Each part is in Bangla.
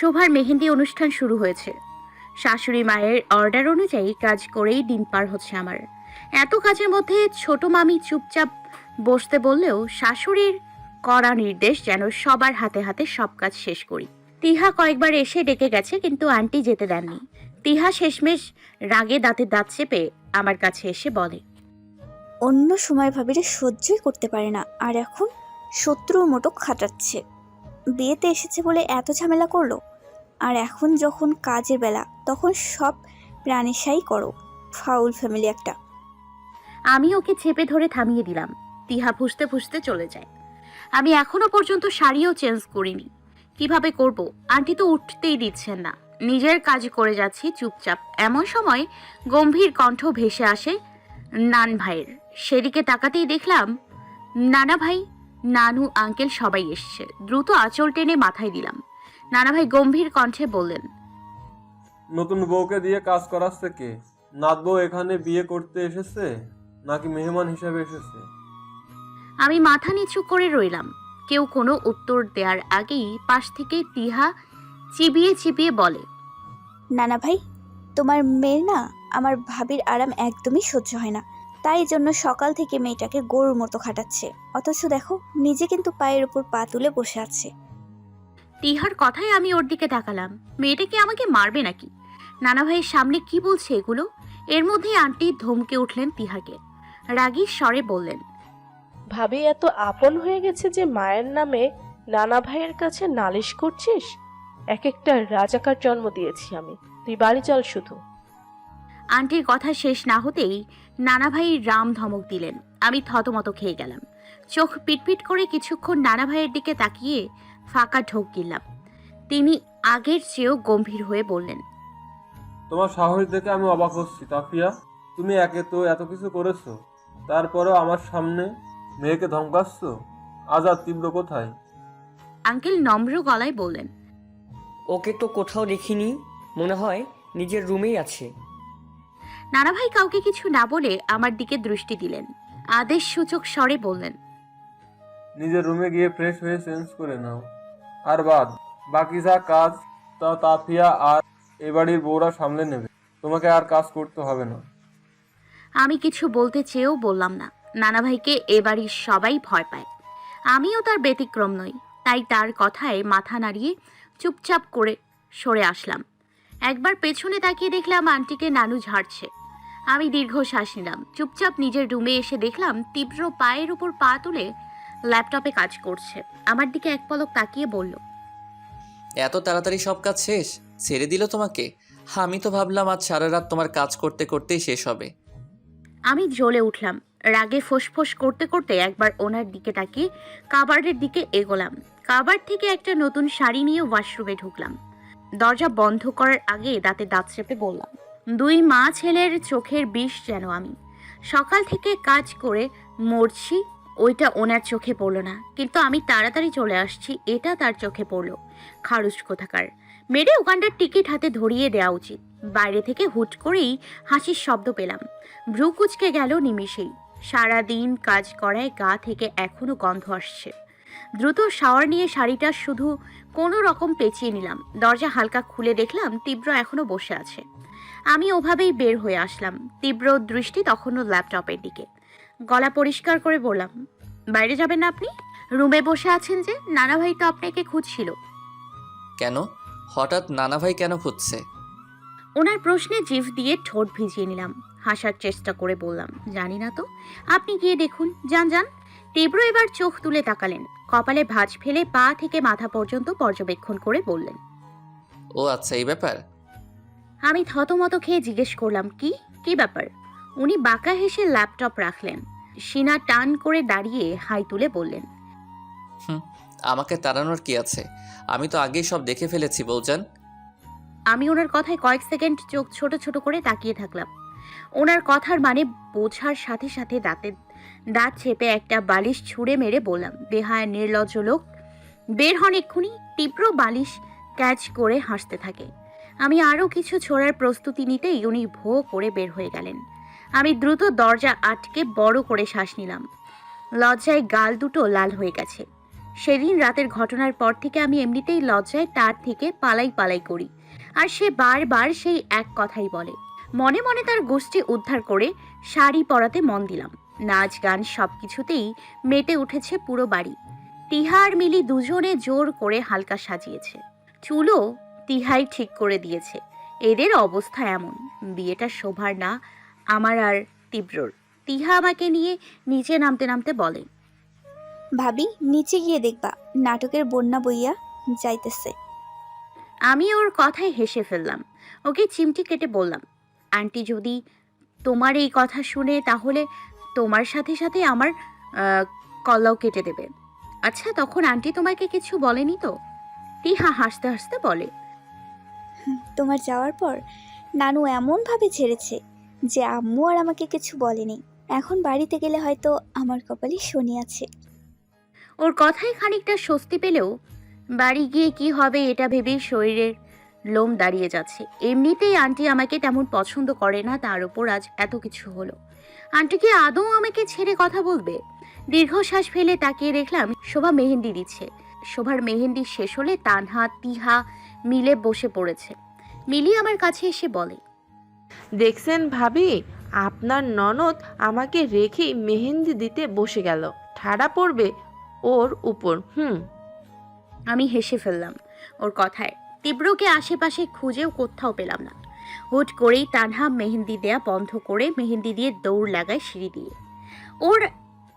শোভার মেহেন্দি অনুষ্ঠান শুরু হয়েছে। শাশুড়ি মায়ের অর্ডার অনুযায়ী কাজ করেই দিন পার হচ্ছে আমার। এত কাজের মধ্যে ছোট মামি চুপচাপ বসতে বললেও শাশুড়ির কড়া নির্দেশ যেন সবার হাতে হাতে সব কাজ শেষ করি। তিহা কয়েকবার এসে ডেকে গেছে কিন্তু আন্টি যেতে দেননি। তিহা শেষমেশ রাগে দাঁতে দাঁত চেপে আমার কাছে এসে বলে, অন্য সময় ভাবিরে সহ্যই করতে পারে না, আর এখন শত্রুর মতো খাটাচ্ছে। বিয়েতে এসেছে বলে এত ঝামেলা করল? আর এখন যখন কাজের বেলা, তখন সব প্রাণেশাই করো, ফাউল ফ্যামিলি একটা। আমি ওকে চেপে ধরে থামিয়ে দিলাম। তিহা ফুসতে ফুসতে চলে যায়। আমি এখনও পর্যন্ত শাড়িও চেঞ্জ করিনি। কীভাবে করব? আন্টি তো উঠতেই দিচ্ছেন না। নিজের কাজ করে যাচ্ছি চুপচাপ। এমন সময় গম্ভীর কণ্ঠ ভেসে আসে নান ভাইয়ের। সেদিকে তাকাতেই দেখলাম, নানা ভাই, নানু, আঙ্কেল সবাই এসছে। দ্রুত আঁচল টেনে মাথায় দিলাম। নানা ভাই গম্ভীর কণ্ঠে বললেন নতুন বউকে দিয়ে কাজ করাচ্ছে কে? নাত বউ এখানে বিয়ে করতে এসেছে? নাকি মেহমান হিসেবে এসেছে? আমি মাথা নিচু করে রইলাম। কেউ কোনো উত্তর দেওয়ার আগেই পাশ থেকে তিহা চিবিয়ে চিবিয়ে বলে নানা ভাই তোমার মেয়ের না আমার ভাবির আরাম একদমই সহ্য হয় না। তাই জন্য সকাল থেকে মেয়েটাকে গরুর মতো খাটাচ্ছে। অথচ দেখো নিজে কিন্তু পায়ের উপর পা তুলে বসে আছে। তিহার কথায় আমি ওর দিকে তাকালাম। মেয়েটা কি আমাকে মারবে নাকি? নানা ভাইয়ের সামনে কি বলছে এগুলো? এর মধ্যেই আন্টি ধমকে উঠলেন তিহাকে রাগী স্বরে বললেন ভাবি এত আপন হয়ে গেছে যে মায়ের নামে নানা ভাইয়ের কাছে নালিশ করছিস? এক একটা রাজাকার জন্ম দিয়েছি আমি। তুই বাড়ি চল শুধু। আন্টির কথা শেষ না হতেই নানা ভাই রাম ধমক দিলেন। আমি থতমত খেয়ে গেলাম। চোখ পিটপিট করে কিছুক্ষণ নানা ভাইয়ের দিকে তাকিয়ে ফাঁকা ঢোক গিললাম। তিনি আগের চেয়েও গম্ভীর হয়ে বললেন তোমার সাহস দেখে আমি অবাক হচ্ছি তাফিয়া। তুমি একে তো এত কিছু করেছ তারপরেও আমার সামনে মেয়েকে ধমকাচ্ছ? আজাদ তীব্র কোথায়? আঙ্কেল নম্র গলায় বললেন ওকে তো কোথাও দেখিনি মনে হয় নিজের রুমেই আছে। নানা ভাই কাউকে কিছু না বলে আমার দিকে দৃষ্টি দিলেন। আদেশ সূচক স্বরে বললেন নিজের রুমে গিয়ে ফ্রেশ হয়ে চেঞ্জ করে নাও। আর বাদ বাকি যা কাজ তা তাফিয়া আর এ বাড়ির বউরা সামলে নেবে। তোমাকে আর কাজ করতে হবে না। আমি কিছু বলতে চেয়েও বললাম না। নানা ভাইকে এ বাড়ির সবাই ভয় পায়। আমিও তার ব্যতিক্রম নই তাই তার কথায় মাথা নাড়িয়ে চুপচাপ করে সরে আসলাম। একবার পেছনে তাকিয়ে দেখলাম আন্টিকে নানু ঝাড়ছে। আমি দীর্ঘশ্বাস নিলাম। চুপচাপ নিজের রুমে এসে দেখলাম তীব্র পায়ের উপর পা তুলে ল্যাপটপে কাজ করছে। আমার দিকে এক পলক তাকিয়ে বলল এত তাড়াতাড়ি সব কাজ শেষ? ছেড়ে দিল তোমাকে? আমি তো ভাবলাম আজ সারা রাত তোমার কাজ করতে করতেই শেষ হবে। আমি জ্বলে উঠলাম। রাগে ফোঁস করতে করতে একবার ওনার দিকে তাকিয়ে কাবার্ডের দিকে এগোলাম। কাবার্ড থেকে একটা নতুন শাড়ি নিয়ে ওয়াশরুমে ঢুকলাম। দরজা বন্ধ করার আগে দাঁতে দাঁত চেপে বললাম দুই মা ছেলের চোখের বিষ যেন আমি। সকাল থেকে কাজ করে মরছি, ওইটা ওনার চোখে পড়ল না। কিন্তু আমি তাড়াতাড়ি চলে আসছি, এটা তার চোখে পড়ল। খারুস কোথাকার। মেরে ওখানটার টিকিট হাতে ধরিয়ে দেওয়া উচিত। বাইরে থেকে হুট করেই হাসির শব্দ পেলাম। ভ্রু কুচকে গেল নিমিষেই। সারাদিন কাজ করায় গা থেকে এখনও গন্ধ আসছে। দ্রুত শাওয়ার নিয়ে শাড়িটা শুধু কোনো রকম পেঁচিয়ে নিলাম। দরজা হালকা খুলে দেখলাম তীব্র এখনও বসে আছে। আমি ওভাবেই বের হয়ে আসলাম। তীব্র দৃষ্টি তখনও ল্যাপটপের দিকে। গলা পরিষ্কার করে বললাম বাইরে যাবেন না আপনি? রুমে বসে আছেন যে নানা ভাই তো আপনাকে খুঁজছিল। কেন? হঠাৎ নানা ভাই কেন খুঁজছে? ওনার প্রশ্নে জিভ দিয়ে ঠোঁট ভিজিয়ে নিলাম। হাসার চেষ্টা করে বললাম জানি না তো। আপনি গিয়ে দেখুন। যান যান। তীব্র এবার চোখ তুলে তাকালেন। কপালে ভাঁজ ফেলে পা থেকে মাথা পর্যন্ত পর্যবেক্ষণ করে বললেন ও আচ্ছা এই ব্যাপার? আমি থতমত খেয়ে জিজ্ঞেস করলাম কি? কি ব্যাপার? উনি বাঁকা হেসে ল্যাপটপ রাখলেন। সিনা টান করে দাঁড়িয়ে হাই তুলে বললেন আমাকে তাড়ানোর কি আছে? আমি তো আগেই সব দেখে ফেলেছি বৌজান আমি ওনার কথায় কয়েক সেকেন্ড চোখ ছোট ছোট করে তাকিয়ে থাকলাম। ওনার কথার মানে বোঝার সাথে সাথে দাঁতে দাঁত চেপে একটা বালিশ ছুঁড়ে মেরে বললাম বেহায় নির্লজ্জ লোক বের হন এক্ষুনি। তীব্র বালিশ ক্যাচ করে হাসতে থাকে। আমি আরও কিছু ছোড়ার প্রস্তুতি নিতেই উনি ভো করে বের হয়ে গেলেন। আমি দ্রুত দরজা আটকে বড় করে শ্বাস নিলাম। লজ্জায় গাল দুটো লাল হয়ে গেছে। সেদিন রাতের ঘটনার পর থেকে আমি এমনিতেই লজ্জায় তার থেকে পালাই পালাই করি। আর সে বারবার সেই এক কথাই বলে। মনে মনে তার গোষ্ঠী উদ্ধার করে শাড়ি পরাতে মন দিলাম। নাচ গান সব কিছুতেই মেতে উঠেছে পুরো বাড়ি। তিহা আর মিলি দুজনে জোর করে হালকা সাজিয়েছে। চুলও তিহাই ঠিক করে দিয়েছে। এদের অবস্থা এমন। বিয়েটা শোভার না আমার আর তীব্রর। তিহা আমাকে নিয়ে নিচে নামতে নামতে বলে ভাবি নিচে গিয়ে দেখবা নাটকের বন্যা বইয়া যাইতেছে। আমি ওর কথায় হেসে ফেললাম। ওকে চিমটি কেটে বললাম আন্টি যদি তোমার এই কথা শুনে তাহলে তোমার সাথে সাথে আমার আহ, কল্লাও কেটে দেবে। আচ্ছা তখন আন্টি তোমাকে কিছু বলেনি তো? টিহা হাসতে হাসতে বলে তোমার যাওয়ার পর নানু এমনভাবে ছেড়েছে যে আম্মু আর আমাকে কিছু বলেনি। এখন বাড়িতে গেলে হয়তো আমার কপালে শনি আছে। ওর কথায় খানিকটা স্বস্তি পেলেও বাড়ি গিয়ে কি হবে এটা ভেবেই শরীরের লোম দাঁড়িয়ে যাচ্ছে। এমনিতেই আন্টি আমাকে তেমন পছন্দ করে না, তার উপর আজ এত কিছু হলো। আন্টি কি আদৌ আমাকে ছেড়ে কথা বলবে? দীর্ঘশ্বাস ফেলে তাকিয়ে দেখলাম শোভা মেহেন্দি দিচ্ছে। শোভার মেহেন্দি শেষ হলে তানহা, তিহা মিলে বসে পড়েছে। মিলি আমার কাছে এসে বলে দেখছেন ভাবি আপনার ননদ আমাকে রেখে মেহেন্দি দিতে বসে গেল। ঠাড়া পড়বে ওর উপর হুম? আমি হেসে ফেললাম। ওর কথায় তীব্রকে আশেপাশে খুঁজেও কোথাও পেলাম না। হুট করেই তানহা মেহেন্দি দেয়া বন্ধ করে মেহেন্দি দিয়ে দৌড় লাগায় সিঁড়ি দিয়ে। ওর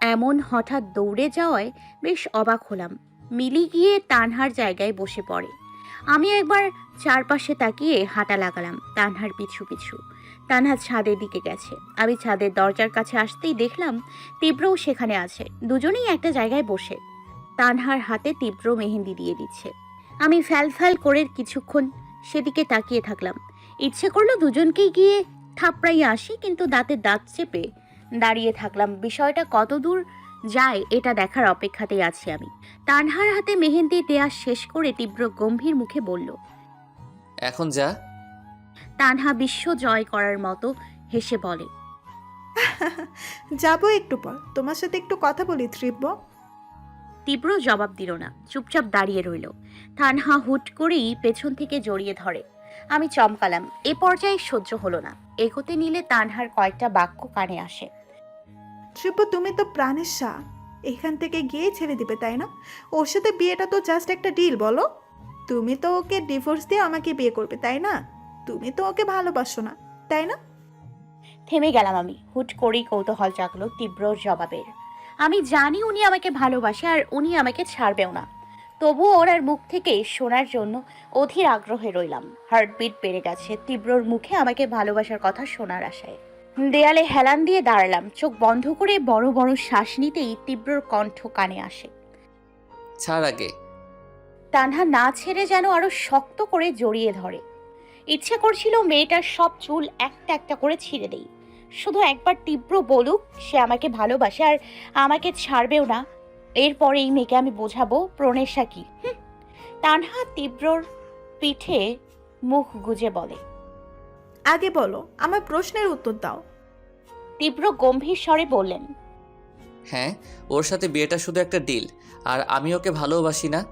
এমন হঠাৎ দৌড়ে যাওয়ায় বেশ অবাক হলাম। মিলি গিয়ে তানহার জায়গায় বসে পড়ে। আমি একবার চারপাশে তাকিয়ে হাঁটা লাগালাম, তানহার পিছু পিছু। তানহা ছাদের দিকে গেছে। আমি ছাদের দরজার কাছে আসতেই দেখলাম তীব্রও সেখানে আছে। দুজনেই একটা জায়গায় বসে। তানহার হাতে তীব্র মেহেন্দি দিয়ে দিচ্ছে। আমি ফ্যাল ফ্যাল করে কিছুক্ষণ সেদিকে তাকিয়ে থাকলাম। ইচ্ছে করল দুজনকেই গিয়ে থাপড়াইয়ে আসি, কিন্তু দাঁতে দাঁত চেপে দাঁড়িয়ে থাকলাম। বিষয়টা কত দূর যায় এটা দেখার অপেক্ষাতেই আছি আমি। তানহার হাতে মেহেন্দি দেয়া শেষ করে তীব্র গম্ভীর মুখে বলল এখন যা। তানহা বিশ্ব জয় করার মতো হেসে বলে যাব একটু পর তোমার সাথে একটু কথা বলি ত্রিব্য তীব্র জবাব দিল না চুপচাপ দাঁড়িয়ে রইল। তানহা হুট করেই পেছন থেকে জড়িয়ে ধরে। আমি চমকালাম এ পর্যায়ে সহ্য হলো না। এগোতে নিলে তানহার কয়েকটা বাক্য কানে আসে। ত্রিব্য তুমি তো প্রাণের শাহ এখান থেকে গিয়ে ছেড়ে দিবে, তাই না? ওর সাথে বিয়েটা তো জাস্ট একটা ডিল বলো। তুমি তো ওকে ডিভোর্স দিয়ে আমাকে বিয়ে করবে, তাই না? তুমি তো ওকে ভালোবাসো না, তাই না? থেমে গেলাম আমি। হুট করেই কৌতূহল জাগলো তীব্র জবাবের। আমি জানি উনি আমাকে ভালোবাসে আর উনি আমাকে ছাড়বেও না। তবুও ওনার মুখ থেকে শোনার জন্য অধীর আগ্রহে রইলাম। হার্টবিট বেড়ে গেছে তীব্রর মুখে আমাকে ভালোবাসার কথা শোনার আশায়। দেয়ালে হেলান দিয়ে দাঁড়ালাম। চোখ বন্ধ করে বড় বড় শ্বাস নিতেই তীব্রর কণ্ঠ কানে আসে। ছাড় আগে। তানহা না ছেড়ে যেন আরও শক্ত করে জড়িয়ে ধরে। ইচ্ছে করছিল মেয়েটার সব চুল একটা একটা করে ছিঁড়ে দেই। শুধু একবার তীব্র বলুক সে আমাকে ভালোবাসে আর আমাকে ছাড়বেও না। এরপরে এই মেয়েকে আমি বোঝাবো প্রণেশা কি। তানহা তীব্রর পিঠে মুখ গুজে বলে। আগে বলো আমার প্রশ্নের উত্তর দাও। তীব্র গম্ভীর স্বরে বললেন হ্যাঁ ওর সাথে বিয়েটা শুধু একটা ডিল আর আমি ওকে ভালোবাসি না।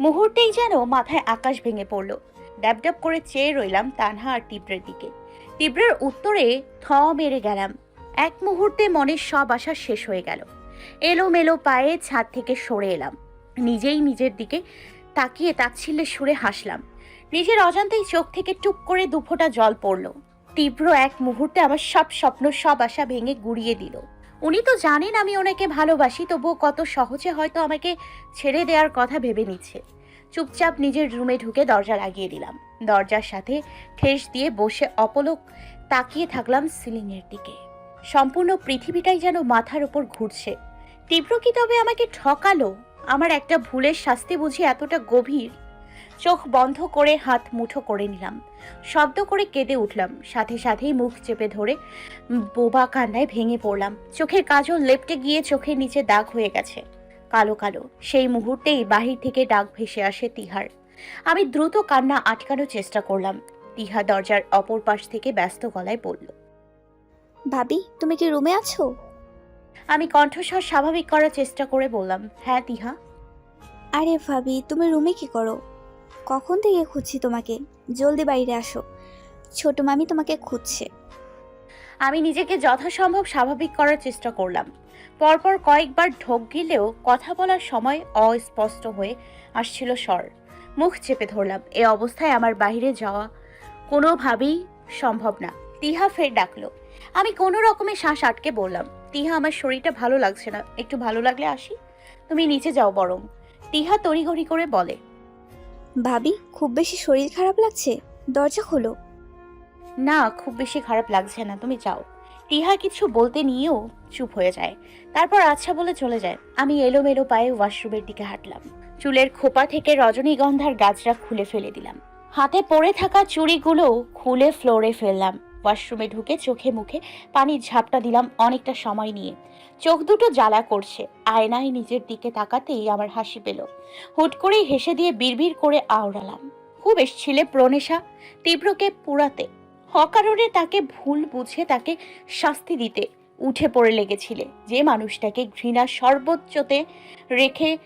মুহূর্তেই যেন মাথায় আকাশ ভেঙে পড়ল। ড্যাব ড্যাব করে চেয়ে রইলাম তানহা আর তীব্রের দিকে। তীব্রের উত্তরে থ মেরে গেলাম। এক মুহূর্তে মনের সব আশা শেষ হয়ে গেল। এলোমেলো পায়ে ছাদ থেকে সরে এলাম। নিজেই নিজের দিকে তাকিয়ে তাচ্ছিল্যে সুরে হাসলাম। নিজের অজান্তেই চোখ থেকে টুপ করে দুফোঁটা জল পড়ল। তীব্র এক মুহূর্তে আমার সব স্বপ্ন, সব আশা ভেঙে গুড়িয়ে দিল। উনি তো জানেন আমি ওনাকে ভালোবাসি, তবুও কত সহজে হয়তো আমাকে ছেড়ে দেওয়ার কথা ভেবে নিচ্ছে। চুপচাপ নিজের রুমে ঢুকে দরজা লাগিয়ে দিলাম। দরজার সাথে ঠেস দিয়ে বসে অপলক তাকিয়ে থাকলাম সিলিংয়ের দিকে। সম্পূর্ণ পৃথিবীটাই যেন মাথার ওপর ঘুরছে। তীব্র কি তবে আমাকে ঠকালো? আমার একটা ভুলের শাস্তি বুঝি এতটা গভীর। চোখ বন্ধ করে হাত মুঠো করে নিলাম। শব্দ করে কেঁদে উঠলাম। সাথে সাথেই মুখ চেপে ধরে বোবা কান্নায় ভেঙে পড়লাম। চোখের কাজল লেপটে গিয়ে চোখের নিচে দাগ হয়ে গেছে। কালো কালো সেই মুহূর্তেই বাহির থেকে ডাক ভেসে আসে তিহার। আমি দ্রুত কান্না আটকানোর চেষ্টা করলাম। তিহা দরজার অপর পাশ থেকে ব্যস্ত গলায় বলল ভাবি তুমি কি রুমে আছো? আমি কণ্ঠস্বর স্বাভাবিক করার চেষ্টা করে বললাম হ্যাঁ তিহা? আরে ভাবি তুমি রুমে কি করো? কখন থেকে খুঁজছি তোমাকে? জলদি বাইরে আসো। ছোট মামি তোমাকে খুঁজছে। আমি নিজেকে যথাসম্ভব স্বাভাবিক করার চেষ্টা করলাম। পরপর কয়েকবার ঢোক গিলেও কথা বলার সময় অস্পষ্ট হয়ে আসছিল স্বর। মুখ চেপে ধরলাম, এ অবস্থায় আমার বাইরে যাওয়া কোনোভাবেই সম্ভব না। তিহা ফের ডাকলো। আমি কোনো রকমে শ্বাস আটকে বললাম, তিহা, আমার শরীরটা ভালো লাগছে না। একটু ভালো লাগলে আসি? তুমি নিচে যাও বরং। তিহা তড়িঘড়ি করে বলে ভাবি, খুব বেশি শরীর খারাপ লাগছে? দরজা খোলো। না, খুব বেশি খারাপ লাগছে না, তুমি যাও। টিহা কিছু বলতে নিয়েও চুপ হয়ে যায়। তারপর আচ্ছা বলে চলে যায়। আমি এলোমেলো পায়ে ওয়াশরুমের দিকে হাঁটলাম। চুলের খোপা থেকে রজনীগন্ধার গাছরা খুলে ফেলে দিলাম। হাতে পড়ে থাকা চুড়িগুলো খুলে ফ্লোরে ফেললাম। ওয়াশরুমে ঢুকে চোখে মুখে পানির ঝাপটা দিলাম অনেকটা সময় নিয়ে। চোখ দুটো জ্বালা করছে। আয়নায় নিজের দিকে তাকাতেই আমার হাসি পেল। হুট করেই হেসে দিয়ে বিড়বিড় করে আওড়ালাম। খুব এসছিলে প্রনেশা তীব্রকে পুরাতে। অকারণে তাকে ভুল বুঝে তাকে শাস্তি দিতে উঠে পড়ে লেগেছিলে। যে মানুষটাকে ঘৃণা সর্বোচ্চতে রেখে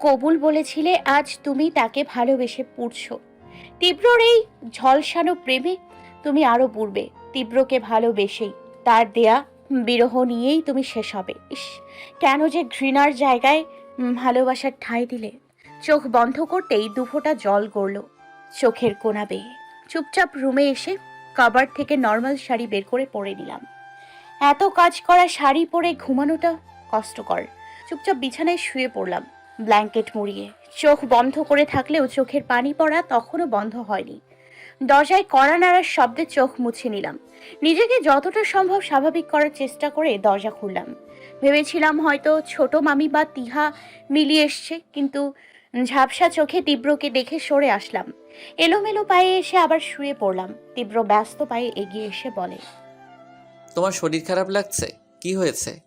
কবুল বলেছিলে, আজ তুমি তাকে ভালোবেসে পুড়ছ। তীব্রর এই ঝলসানো প্রেমে তুমি আরও পূর্বে তীব্রকে ভালোবেসেই। তার দেয়া বিরহ নিয়েই তুমি শেষ হবে। ইস, কেন যে ঘৃণার জায়গায় ভালোবাসার ঠাঁই দিলে। চোখ বন্ধ করতেই দুফোঁটা জল গড়ল চোখের কোনা বেয়ে। চুপচাপ রুমে এসে কাবার থেকে নর্মাল শাড়ি বের করে পরে নিলাম। এত কাজ করা শাড়ি পরে ঘুমানোটা কষ্টকর। চুপচাপ বিছানায় শুয়ে পড়লাম, ব্ল্যাঙ্কেট মুড়িয়ে। চোখ বন্ধ করে থাকলেও চোখের পানি পড়া তখনও বন্ধ হয়নি। দরজায় কড়া নাড়ার শব্দে চোখ মুছে নিলাম। নিজেকে যতটা সম্ভব স্বাভাবিক করার চেষ্টা করে দরজা খুললাম। ভেবেছিলাম হয়তো ছোট মামি বা তিহা মিলিয়ে এসছে, কিন্তু ঝাপসা চোখে তীব্রকে দেখে সরে আসলাম। এলোমেলো পায়ে এসে আবার শুয়ে পড়লাম। তীব্র ব্যস্ত পায়ে এগিয়ে এসে বলে, তোমার শরীর খারাপ লাগছে? কি হয়েছে?